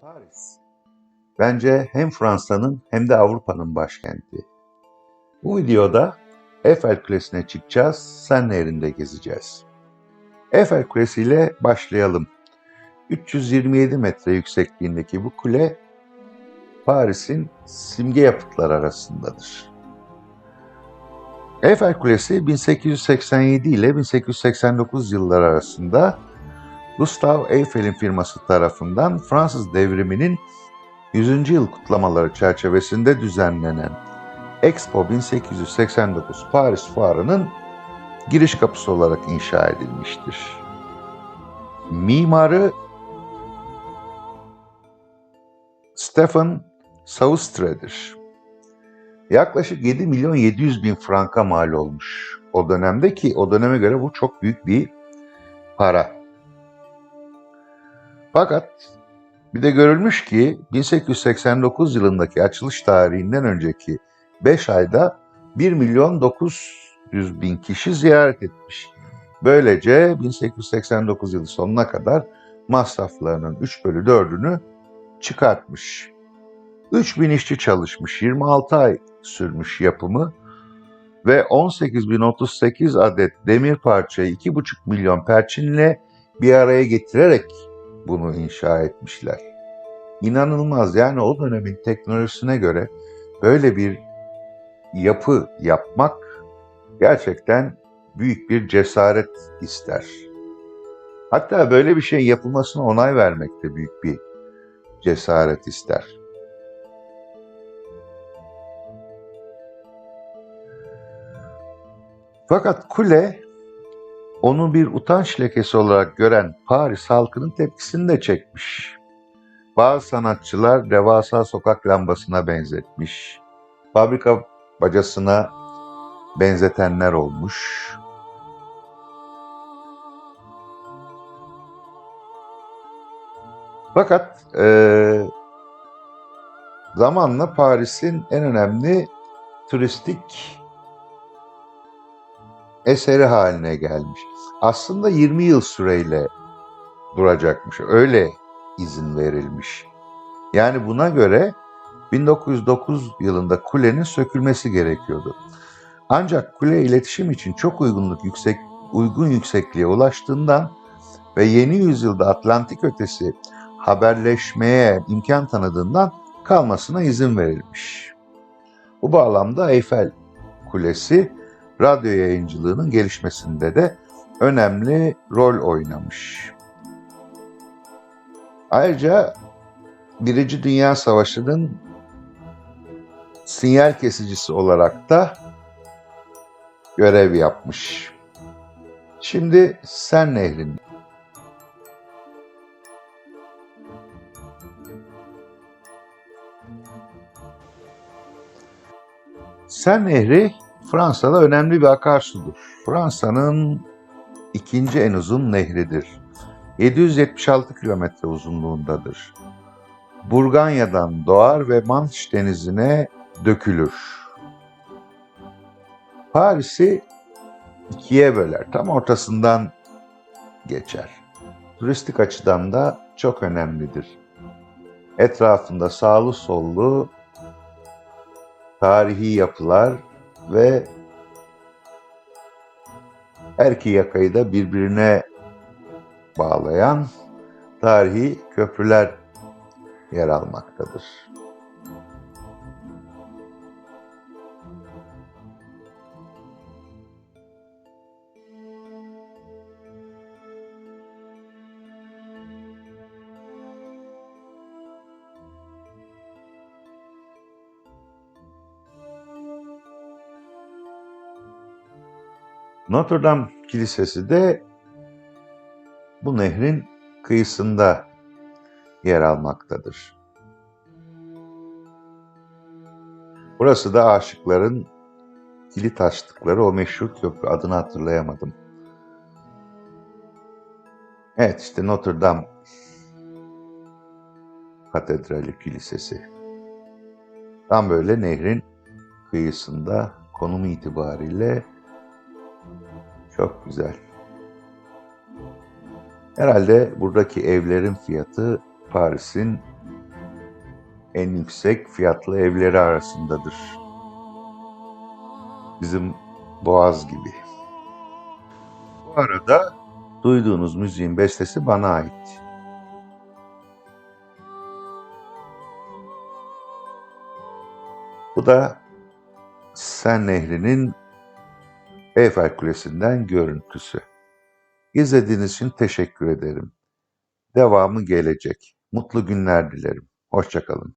Paris. Bence hem Fransa'nın hem de Avrupa'nın başkenti. Bu videoda Eiffel Kulesi'ne çıkacağız, Sen Nehri'nde gezeceğiz. Eiffel Kulesi ile başlayalım. 327 metre yüksekliğindeki bu kule Paris'in simge yapıtları arasındadır. Eiffel Kulesi 1887 ile 1889 yılları arasında Gustave Eiffel'in firması tarafından Fransız devriminin 100. yıl kutlamaları çerçevesinde düzenlenen Expo 1889 Paris Fuarı'nın giriş kapısı olarak inşa edilmiştir. Mimarı Stefan Saustre'dir. Yaklaşık 7 milyon 700 bin franka mal olmuş o dönemde ki o döneme göre bu çok büyük bir para. Fakat bir de görülmüş ki 1889 yılındaki açılış tarihinden önceki 5 ayda 1 milyon 900 bin kişi ziyaret etmiş. Böylece 1889 yılı sonuna kadar masraflarının 3 bölü 4'ünü çıkartmış. 3000 işçi çalışmış, 26 ay sürmüş yapımı ve 18.038 adet demir parçayı 2,5 milyon perçinle bir araya getirerek bunu inşa etmişler. İnanılmaz yani o dönemin teknolojisine göre böyle bir yapı yapmak gerçekten büyük bir cesaret ister. Hatta böyle bir şeyin yapılmasına onay vermek de büyük bir cesaret ister. Fakat kule onu bir utanç lekesi olarak gören Paris halkının tepkisini de çekmiş. Bazı sanatçılar devasa sokak lambasına benzetmiş. Fabrika bacasına benzetenler olmuş. Fakat eee, zamanla Paris'in en önemli turistik eseri haline gelmiş. Aslında 20 yıl süreyle duracakmış. Öyle izin verilmiş. Yani buna göre 1909 yılında kulenin sökülmesi gerekiyordu. Ancak kule iletişim için çok uygunluk yüksek uygun yüksekliğe ulaştığından ve yeni yüzyılda Atlantik ötesi haberleşmeye imkan tanıdığından kalmasına izin verilmiş. Bu bağlamda Eyfel Kulesi radyo yayıncılığının gelişmesinde de önemli rol oynamış. Ayrıca Birinci Dünya Savaşı'nın sinyal kesicisi olarak da görev yapmış. Şimdi Sen Nehri'nde. Sen Nehri Fransa'da önemli bir akarsudur. Fransa'nın ikinci en uzun nehridir. 776 kilometre uzunluğundadır. Burganya'dan doğar ve Manş denizine dökülür. Paris'i ikiye böler, tam ortasından geçer. Turistik açıdan da çok önemlidir. Etrafında sağlı sollu tarihi yapılar ve her iki yakayı da birbirine bağlayan tarihi köprüler yer almaktadır. Notre Dame Kilisesi de bu nehrin kıyısında yer almaktadır. Burası da aşıkların kilit açtıkları o meşhur köprü adını hatırlayamadım. Evet işte Notre Dame Katedrali Kilisesi. Tam böyle nehrin kıyısında konumu itibariyle çok güzel. Herhalde buradaki evlerin fiyatı Paris'in en yüksek fiyatlı evleri arasındadır. Bizim Boğaz gibi. Bu arada duyduğunuz müziğin bestesi bana ait. Bu da Sen Nehri'nin Eyfel Kulesi'nden görüntüsü. İzlediğiniz için teşekkür ederim. Devamı gelecek. Mutlu günler dilerim. Hoşçakalın.